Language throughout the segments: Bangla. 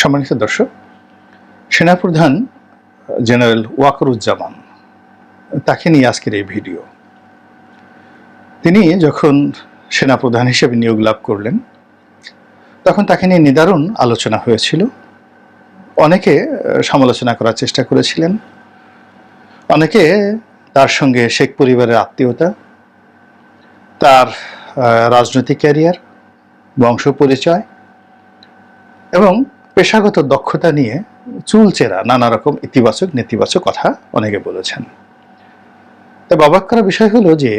সম্মানিত দর্শক, সেনাপ্রধান জেনারেল ওয়াকরুজ্জামান, তাকে নিয়ে আজকের এই ভিডিও। তিনি যখন সেনাপ্রধান হিসেবে নিয়োগ লাভ করলেন, তখন তাকে নিয়ে নিদারুণ আলোচনা হয়েছিল। অনেকে সমালোচনা করার চেষ্টা করেছিলেন। অনেকে তার সঙ্গে শেখ পরিবারের আত্মীয়তা, তার রাজনৈতিক ক্যারিয়ার, বংশ পরিচয় এবং পেশাগত দক্ষতা নিয়ে চুলচেরা নানা রকম ইতিবাচক, নেতিবাচক কথা অনেকে বলেছেন। তবে অবাক করা বিষয় হলো যে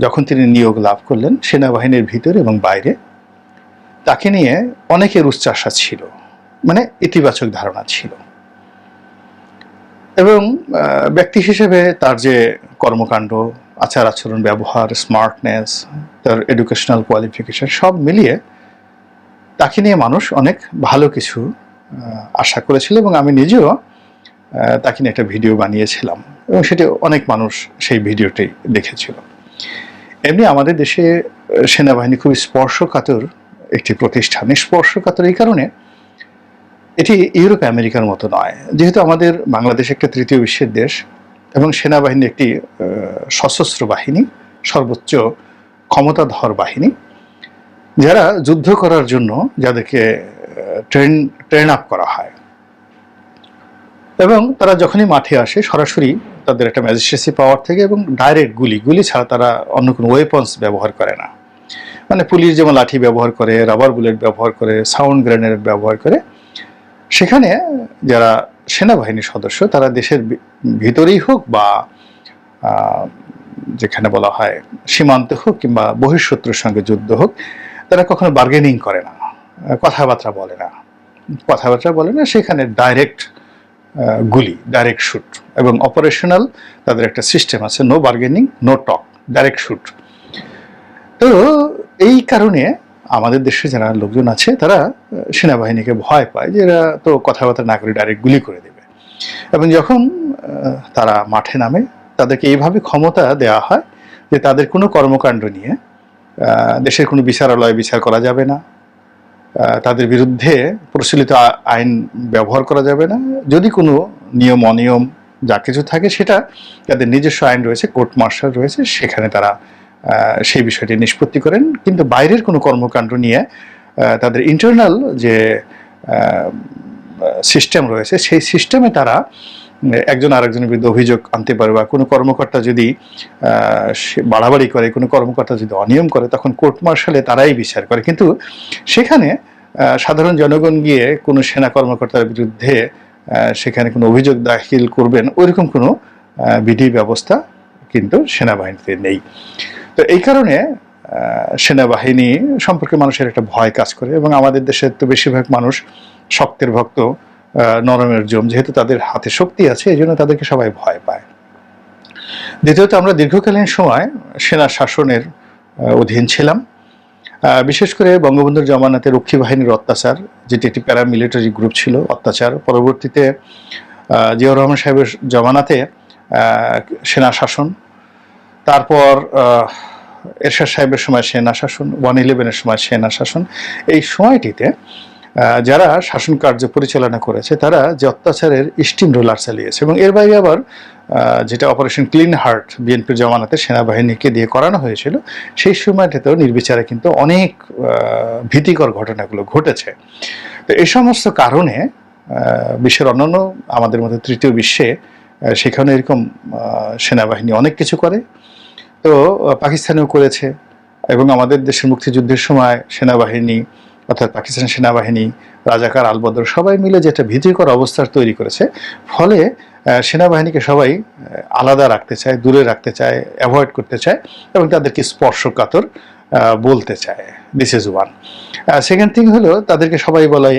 যখন তিনি নিয়োগ লাভ করলেন সেনাবাহিনীর ভিতরে এবং বাইরে, তাকে নিয়ে অনেকের উচ্চাসা ছিল মানে ইতিবাচক ধারণা ছিল। এবং ব্যক্তি হিসেবে তার যে কর্মকাণ্ড আচার আচরণ ব্যবহার স্মার্টনেস তার এডুকেশনাল কোয়ালিফিকেশন সব মিলিয়ে তাকে নিয়ে মানুষ অনেক ভালো কিছু আশা করেছিল এবং আমি নিজেও তাকে নিয়ে একটা ভিডিও বানিয়েছিলাম। এবং সেটি অনেক মানুষ সেই ভিডিওটি দেখেছিল। এমনি আমাদের দেশে সেনাবাহিনী খুবই স্পর্শকাতর একটি প্রতিষ্ঠান। স্পর্শকাতর এই কারণে এটি ইউরোপ আমেরিকার মতো নয়। যেহেতু আমাদের বাংলাদেশ একটা তৃতীয় বিশ্বের দেশ এবং সেনাবাহিনী একটি সশস্ত্র বাহিনী, সর্বোচ্চ ক্ষমতাধর বাহিনী যারা যুদ্ধ করার জন্য যাদেরকে ট্রেন ট্রেন আপ করা হয়। এবং তারা যখনই মাঠে আসে, সরাসরি তাদের একটা ম্যাজিস্ট্রেসি পাওয়ার থেকে এবং ডাইরেক্ট গুলি গুলি ছাড়া তারা অন্য কোনো ওয়েপন্স ব্যবহার করে না। মানে পুলিশ যেমন লাঠি ব্যবহার করে রাবার বুলেট ব্যবহার করে সাউন্ড গ্রেনেড ব্যবহার করে, সেখানে যারা সেনাবাহিনীর সদস্য, তারা দেশের ভিতরেই হোক বা যেখানে বলা হয় সীমান্তে হোক কিংবা বহিঃশত্রুর সঙ্গে যুদ্ধ হোক তারা কখনো বার্গেনিং করে না, কথাবার্তা বলে না। কথাবার্তা বলে না, সেখানে ডাইরেক্ট গুলি ডাইরেক্ট শুট এবং অপারেশনাল তাদের একটা সিস্টেম আছে no bargaining no talk direct shoot তো এই কারণে আমাদের দেশে যারা লোকজন আছে, তারা সেনাবাহিনীকে ভয় পায় যে এরা তো কথাবার্তা না করে ডাইরেক্ট গুলি করে দেবে। এবং যখন তারা মাঠে নামে, তাদেরকে এইভাবে ক্ষমতা দেওয়া হয় যে তাদের কোনো কর্মকাণ্ড নিয়ে দেশের কোনো বিচারালয়ে বিচার করা যাবে না। তাদের বিরুদ্ধে প্রচলিত আইন ব্যবহার করা যাবে না। যদি কোনো নিয়ম, অনিয়ম যা কিছু থাকে সেটা তাদের নিজস্ব আইন রয়েছে, কোর্ট মার্শাল রয়েছে, সেখানে তারা সেই বিষয়টি নিষ্পত্তি করেন। কিন্তু বাইরের কোনো কর্মকাণ্ড নিয়ে তাদের ইন্টারনাল যে সিস্টেম রয়েছে, সেই সিস্টেমে তারা একজন আরেকজনের বিরুদ্ধে অভিযোগ আনতে পারে বা কোনো কর্মকর্তা যদি বাড়াবাড়ি করে, কোনো কর্মকর্তা যদি অনিয়ম করে, তখন কোর্ট মার্শালে তারাই বিচার করে। কিন্তু সেখানে সাধারণ জনগণ গিয়ে কোনো সেনা কর্মকর্তার বিরুদ্ধে সেখানে কোনো অভিযোগ দাখিল করবেন, ওইরকম কোনো বিধি ব্যবস্থা কিন্তু সেনাবাহিনীতে নেই। তো এই কারণে সেনাবাহিনী সম্পর্কে মানুষের একটা ভয় কাজ করে এবং আমাদের দেশের তো বেশিরভাগ মানুষ শক্তের ভক্ত। নরমের জম, যেহেতু তাদের হাতে শক্তি আছে, এই জন্য তাদেরকে সবাই ভয় পায়। দ্বিতীয়ত, আমরা দীর্ঘকালীন সময় সেনা শাসনের অধীন ছিলাম। বিশেষ করে বঙ্গবন্ধুর জমানাতে রক্ষী বাহিনীর অত্যাচার, যেটি একটি প্যারামিলিটারি গ্রুপ ছিল, অত্যাচার। পরবর্তীতে জিয়াউর রহমান সাহেবের জমানাতে সেনা শাসন। তারপর এরশাদ সাহেবের সময় সেনা শাসন, ওয়ান ইলেভেনের সময় সেনা শাসন। এই সময়টিতে যারা শাসন কার্য পরিচালনা করেছে, তারা যে অত্যাচারের স্টিম রোলার চালিয়েছে এবং এর বাইরে আবার যেটা অপারেশন ক্লিন হার্ট বিএনপির জমানাতে সেনাবাহিনীকে দিয়ে করানো হয়েছিল, সেই সময়টাতেও নির্বিচারে কিন্তু অনেক ভীতিকর ঘটনাগুলো ঘটেছে। তো এই সমস্ত কারণে বিশ্বের অন্যান্য, আমাদের মধ্যে তৃতীয় বিশ্বে সেখানে এরকম সেনাবাহিনী অনেক কিছু করে। তো পাকিস্তানেও করেছে এবং আমাদের দেশের মুক্তিযুদ্ধের সময় সেনাবাহিনী অর্থাৎ পাকিস্তান সেনাবাহিনী, রাজাকার আলবদর সবাই মিলে যেটা ভীতিকর অবস্থার তৈরি করেছে, ফলে সেনাবাহিনীকে সবাই আলাদা রাখতে চায়, দূরে রাখতে চায় অ্যাভয়েড করতে চায় এবং তাদেরকে স্পর্শকাতর বলতে চায়। This is one second thing হলো, তাদেরকে সবাই বলে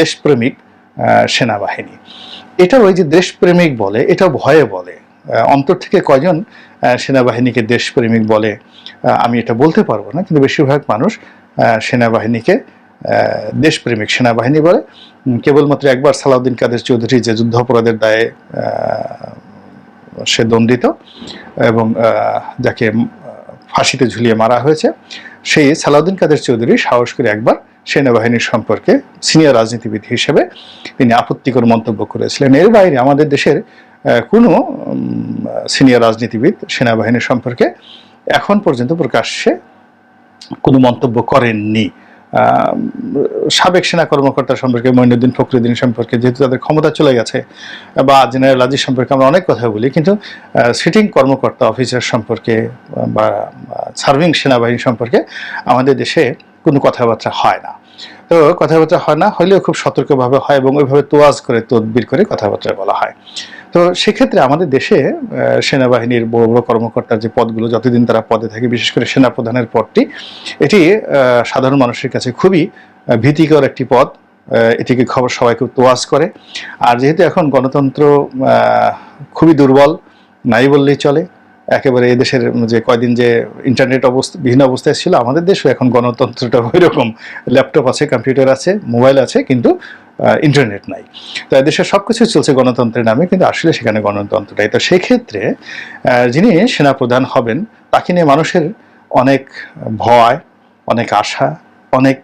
দেশপ্রেমিক সেনাবাহিনী। এটা ওই যে দেশপ্রেমিক বলে এটা ভয়ে বলে। অন্তর থেকে কয়জন সেনাবাহিনীকে দেশপ্রেমিক বলে আমি এটা বলতে পারব না, কিন্তু বেশিরভাগ মানুষ সেনাবাহিনীকে দেশপ্রেমিক সেনাবাহিনী বলে। কেবলমাত্র একবার সালাউদ্দিন কাদের চৌধুরী যে যুদ্ধাপরাধের দায়ে সে দণ্ডিত এবং যাকে ফাঁসিতে ঝুলিয়ে মারা হয়েছে, সেই সালাউদ্দিন কাদের চৌধুরী সাহস করে একবার সেনাবাহিনীর সম্পর্কে সিনিয়র রাজনীতিবিদ হিসেবে তিনি আপত্তিকর মন্তব্য করেছিলেন। এর বাইরে আমাদের দেশের কোনো সিনিয়র রাজনীতিবিদ সেনাবাহিনীর সম্পর্কে এখন পর্যন্ত প্রকাশ্যে কোনো মন্তব্য করেননি। সাবেক সেনা কর্মকর্তা সম্পর্কে মঈনুদ্দিন ফখরুদ্দিন সম্পর্কে যেহেতু তাদের ক্ষমতা চলে গেছে, বা জেনারেল আজিজ সম্পর্কে আমরা অনেক কথা বলি, কিন্তু সিটিং কর্মকর্তা অফিসার সম্পর্কে, বা সার্ভিং সেনাবাহিনী সম্পর্কে আমাদের দেশে কোনো কথাবার্তা হয় না। তো কথাবার্তা হয় না, হলেও খুব সতর্কভাবে হয় এবং ওইভাবে তোয়াজ করে, তদবির করে কথাবার্তা বলা হয়। তো সেক্ষেত্রে আমাদের দেশে সেনাবাহিনীর বড় বড় কর্মকর্তার যে পদগুলো, যতদিন তারা পদে থাকে, বিশেষ করে সেনাপ্রধানের পদটি, এটি সাধারণ মানুষের কাছে খুবই ভীতিকর একটি পদ। এটিকে খবর সবাইকে তোয়াজ করে। আর যেহেতু এখন গণতন্ত্র খুবই দুর্বল, নাই বললেই চলে, একেবারে এদেশের যে কয়দিন যে ইন্টারনেট অবস্থা বিভিন্ন অবস্থায় ছিল, আমাদের দেশও এখন গণতন্ত্রটা ওই রকম ল্যাপটপ আছে কম্পিউটার আছে মোবাইল আছে, কিন্তু ইন্টারনেট নাই। তো দেশের সব কিছু চলছে গণতন্ত্রের নামে, কিন্তু আসলে সেখানে গণতন্ত্রটাই তো সেক্ষেত্রে যিনি সেনাপ্রধান হবেন, তাকে নিয়ে মানুষের অনেক ভয়, অনেক আশা, অনেক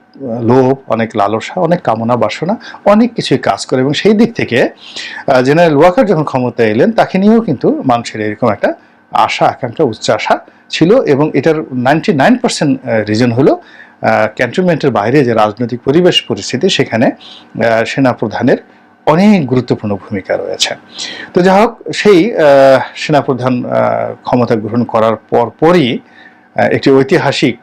লোভ, অনেক লালসা, অনেক কামনা বাসনা, অনেক কিছুই কাজ করে। এবং সেই দিক থেকে জেনারেল ওয়াকার যখন ক্ষমতায় এলেন, তাকে নিয়েও কিন্তু মানুষের এরকম একটা আশা, আকাঙ্ক্ষা উচ্চ আশা ছিল। এবং এটার নাইনটি নাইন পার্সেন্ট রিজন হলো ক্যান্টনমেন্টের বাইরে যে রাজনৈতিক পরিবেশ পরিস্থিতি, সেখানে সেনাপ্রধানের অনেক গুরুত্বপূর্ণ ভূমিকা রয়েছে। তো যাই হোক, সেই সেনাপ্রধান ক্ষমতা গ্রহণ করার পর পরই একটি ঐতিহাসিক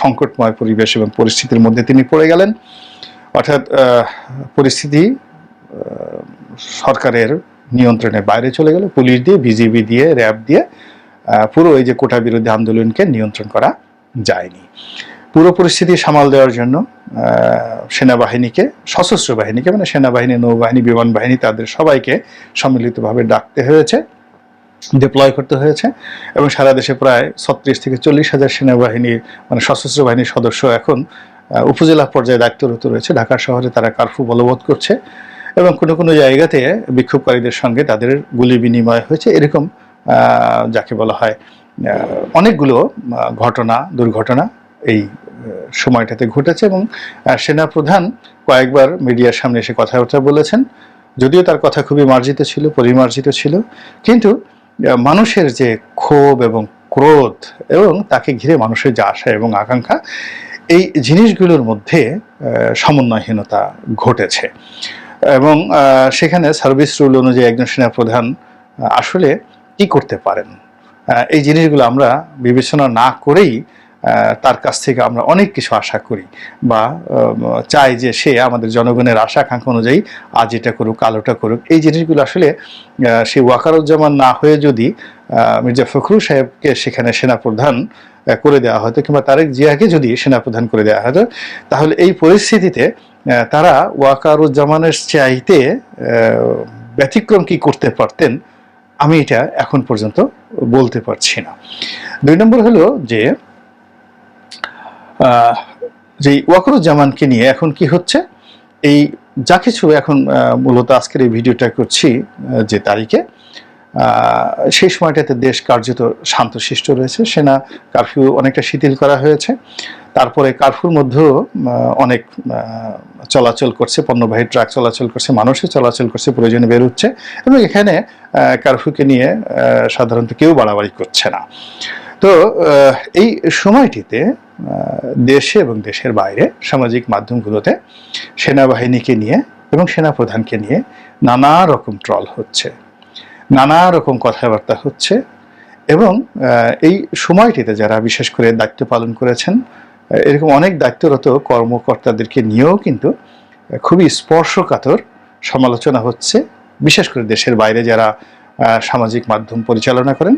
সংকটময় পরিবেশ এবং পরিস্থিতির মধ্যে তিনি পড়ে গেলেন। অর্থাৎ পরিস্থিতি সরকারের নিয়ন্ত্রণের বাইরে চলে গেল। পুলিশ দিয়ে, বিজিবি দিয়ে, র্যাব দিয়ে পুরো এই যে কোটা বিরোধী আন্দোলনকে নিয়ন্ত্রণ করা যায়নি। পুরো পরিস্থিতি সামাল দেওয়ার জন্য সেনাবাহিনীকে, সশস্ত্র বাহিনীকে মানে সেনাবাহিনী, নৌবাহিনী, বিমান বাহিনী, তাদের সবাইকে সম্মিলিতভাবে ডাকতে হয়েছে ডিপ্লয় করতে হয়েছে, এবং সারা দেশে প্রায় ছত্রিশ থেকে চল্লিশ হাজার সেনাবাহিনী মানে সশস্ত্র বাহিনীর সদস্য এখন উপজেলা পর্যায়ে দায়িত্বরত রয়েছে। ঢাকা শহরে তারা কারফু বলবৎ করছে এবং কোনো কোনো জায়গাতে বিক্ষোভকারীদের সঙ্গে তাদের গুলি বিনিময় হয়েছে। এরকম যাকে বলা হয় অনেকগুলো ঘটনা, দুর্ঘটনা এই সময়টাতে ঘটেছে এবং আহ, সেনাপ্রধান কয়েকবার মিডিয়ার সামনে এসে কথাবার্তা বলেছেন। যদিও তার কথা খুবই মার্জিত ছিল পরিমার্জিত ছিল। কিন্তু মানুষের যে ক্ষোভ এবং ক্রোধ এবং তাকে ঘিরে মানুষের যে আশা এবং আকাঙ্ক্ষা এই জিনিসগুলোর মধ্যে সমন্বয়হীনতা ঘটেছে। এবং সেখানে সার্ভিস রুল অনুযায়ী একজন সেনাপ্রধান আসলে কি করতে পারেন? এই জিনিসগুলো আমরা বিবেচনা না করেই তার কাছ থেকে আমরা অনেক কিছু আশা করি বা চাই যে সে আমাদের জনগণের আশা আকাঙ্ক্ষা অনুযায়ী আজ এটা করুক, কাল ওটা করুক। এই জিনিসগুলো আসলে সেই ওয়াকারুজ্জামান না হয়ে যদি মির্জা ফখরুল সাহেবকে সেখানে সেনাপ্রধান করে দেওয়া হতো কিংবা তারেক জিয়াকে যদি সেনাপ্রধান করে দেওয়া হতো, তাহলে এই পরিস্থিতিতে তারা ওয়াকারুজ্জামানের চাইতে ব্যতিক্রম কি করতে পারতেন, আমি এটা এখন পর্যন্ত বলতে পারছি না। দুই নম্বর হলো যে যে ওয়াকারুজ্জামানকে নিয়ে এখন কি হচ্ছে? এই যা কিছু এখন মূলত আজকের এই ভিডিওটা করছি যে তারিখে সেই সময়টাতে দেশ কার্যত শান্তশিষ্ট রয়েছে। সেনা কারফিউ অনেকটা শিথিল করা হয়েছে। তারপরে কারফিউর মধ্যেও অনেক চলাচল করছে, পণ্যবাহী ট্রাক চলাচল করছে, মানুষের চলাচল করছে, প্রয়োজনে বের হচ্ছে। এবং এখানে কারফিউকে নিয়ে সাধারণত কেউ বাড়াবাড়ি করছে না। তো এই সময়টিতে দেশে এবং দেশের বাইরে সামাজিক মাধ্যমগুলোতে সেনাবাহিনীকে নিয়ে এবং সেনাপ্রধানকে নিয়ে নানা রকম ট্রল হচ্ছে, নানা রকম কথাবার্তা হচ্ছে এবং এই সময়টিতে যারা বিশেষ করে দায়িত্ব পালন করেছেন এরকম অনেক দায়িত্বরত কর্মকর্তাদেরকে নিয়েও কিন্তু খুবই স্পর্শকাতর সমালোচনা হচ্ছে, বিশেষ করে দেশের বাইরে যারা সামাজিক মাধ্যম পরিচালনা করেন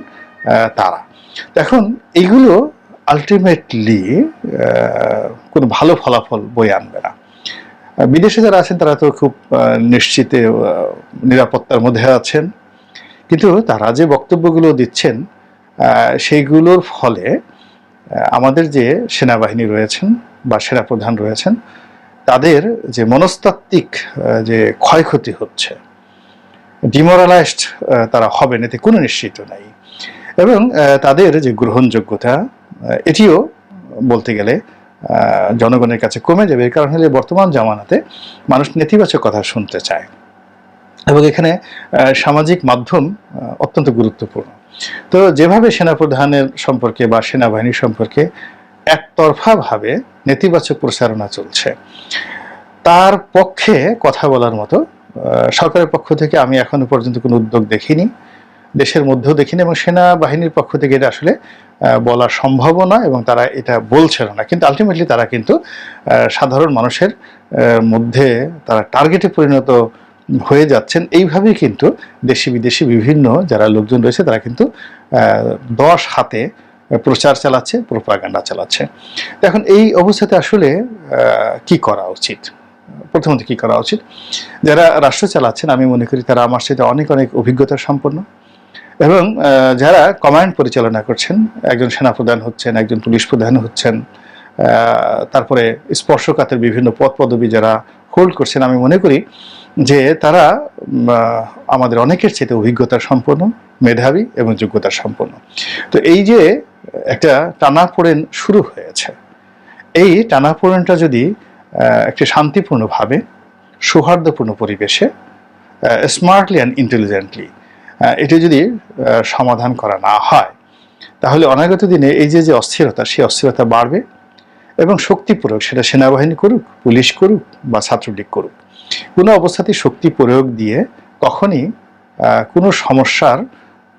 তারা। এখন এইগুলো আলটিমেটলি কোনো ভালো ফলাফল বয়ে আনবে না। বিদেশে যারা আছেন, তারা তো খুব নিশ্চিতে নিরাপত্তার মধ্যে আছেন। কিন্তু তারা যে বক্তব্যগুলো দিচ্ছেন সেইগুলোর ফলে আমাদের যে সেনাবাহিনী রয়েছেন বা সেনাপ্রধান রয়েছেন, তাদের যে মনস্তাত্ত্বিক যে ক্ষয়ক্ষতি হচ্ছে ডিমোরালাইজড তারা হবেন, এতে কোনো নিশ্চিত নাই। এবং তাদের যে গ্রহণযোগ্যতা এটিও বলতে গেলে জনগণের কাছে কমে যাবে। এর কারণ হলে বর্তমান জামানাতে মানুষ নেতিবাচক কথা শুনতে চায়। এবং এখানে সামাজিক মাধ্যম অত্যন্ত গুরুত্বপূর্ণ। তো যেভাবে সেনাপ্রধানের সম্পর্কে বা সেনাবাহিনী সম্পর্কে একতরফাভাবে নেতিবাচক প্রচারণা চলছে, তার পক্ষে কথা বলার মতো সরকারের পক্ষ থেকে আমি এখনও পর্যন্ত কোনো উদ্যোগ দেখিনি। দেশের মধ্যেও দেখিনি এবং সেনাবাহিনীর পক্ষ থেকে এটা আসলে বলা সম্ভব নয় এবং তারা এটা বলছেন না। কিন্তু আলটিমেটলি তারা কিন্তু সাধারণ মানুষের মধ্যে তারা টার্গেটে পরিণত হয়ে যাচ্ছেন। এইভাবেই কিন্তু দেশি বিদেশি বিভিন্ন যারা লোকজন রয়েছে তারা কিন্তু দশ হাতে প্রচার চালাচ্ছে প্রোপাগান্ডা চালাচ্ছে। এখন এই অবস্থাতে আসলে কি করা উচিত? প্রথমত কি করা উচিত? যারা রাষ্ট্র চালাচ্ছেন, আমি মনে করি তারা আমার সাথে অনেক অনেক অভিজ্ঞতা সম্পন্ন। এবং যারা কমান্ড পরিচালনা করছেন, একজন সেনাপ্রধান হচ্ছেন, একজন পুলিশ প্রধান হচ্ছেন তারপরে স্পর্শকাতের বিভিন্ন পদ পদবি যারা হোল্ড করছেন, আমি মনে করি যে তারা আমাদের অনেকের চেয়ে অভিজ্ঞতা সম্পন্ন, মেধাবী এবং যোগ্যতা সম্পন্ন। তো এই যে একটা টানাপোড়েন শুরু হয়েছে, এই টানাপোড়েনটা যদি একটি শান্তিপূর্ণভাবে, সৌহার্দ্যপূর্ণ পরিবেশে স্মার্টলি অ্যান্ড ইন্টেলিজেন্টলি এটি যদি সমাধান করা না হয়, তাহলে অনাগত দিনে এই যে যে অস্থিরতা, সেই অস্থিরতা বাড়বে এবং শক্তি প্রয়োগ সেটা সেনাবাহিনী করুক, পুলিশ করুক বা ছাত্রলীগ করুক, কোনো অবস্থাতেই শক্তি প্রয়োগ দিয়ে কখনই কোনো সমস্যার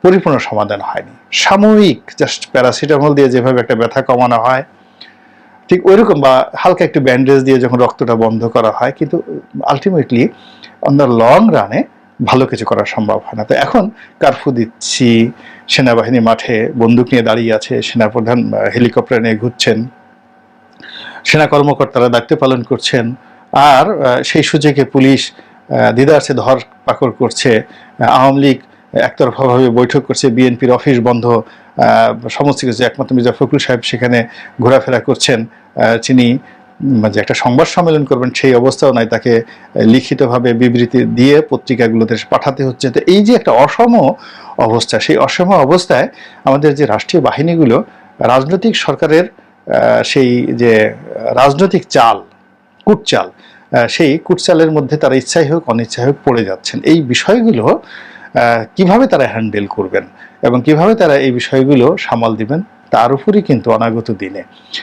পরিপূর্ণ সমাধান হয়নি। সাময়িক জাস্ট প্যারাসিটামল দিয়ে যেভাবে একটা ব্যথা কমানো হয়, ঠিক ওইরকম বা হালকা একটু ব্যান্ডেজ দিয়ে যখন রক্তটা বন্ধ করা হয়, কিন্তু আলটিমেটলি অন দ্য লং রানে ভালো কিছু করা সম্ভব হয় না। তো এখন কারফু দিচ্ছি, সেনাবাহিনী মাঠে বন্দুক নিয়ে দাঁড়িয়ে আছে, সেনাপ্রধান হেলিকপ্টার নিয়ে ঘুরছেন, সেনা কর্মকর্তারা দায়িত্ব পালন করছেন, আর সেই সুযোগে পুলিশ দিদারসে ধর পাকড় করছে আওয়ামী লীগ একতরফাভাবে বৈঠক করছে, বিএনপির অফিস বন্ধ সমস্ত কিছু একমাত্র মির্জা ফখরুল সাহেব সেখানে ঘোরাফেরা করছেন তিনি যে একটা সংবাদ সম্মেলন করবেন সেই অবস্থাও নাই, তাকে লিখিতভাবে বিবৃতি দিয়ে পত্রিকাগুলোতে পাঠাতে হচ্ছে। তো এই যে একটা অসম অবস্থা, সেই অসম অবস্থায় আমাদের যে রাষ্ট্রীয় বাহিনীগুলো, রাজনৈতিক সরকারের সেই যে রাজনৈতিক চাল, কুটচাল সেই কুটচালের মধ্যে তারা ইচ্ছাই হোক, অনিচ্ছাই হোক পড়ে যাচ্ছেন। এই বিষয়গুলো কীভাবে তারা হ্যান্ডেল করবেন এবং কীভাবে তারা এই বিষয়গুলো সামাল দিবেন, তার উপরই কিন্তু অনাগত দিনে।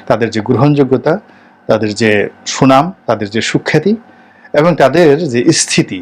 তাদের যে গ্রহণযোগ্যতা তাদের যে সুনাম তাদের যে সুখ্যাতি এবং তাদের যে স্থিতি।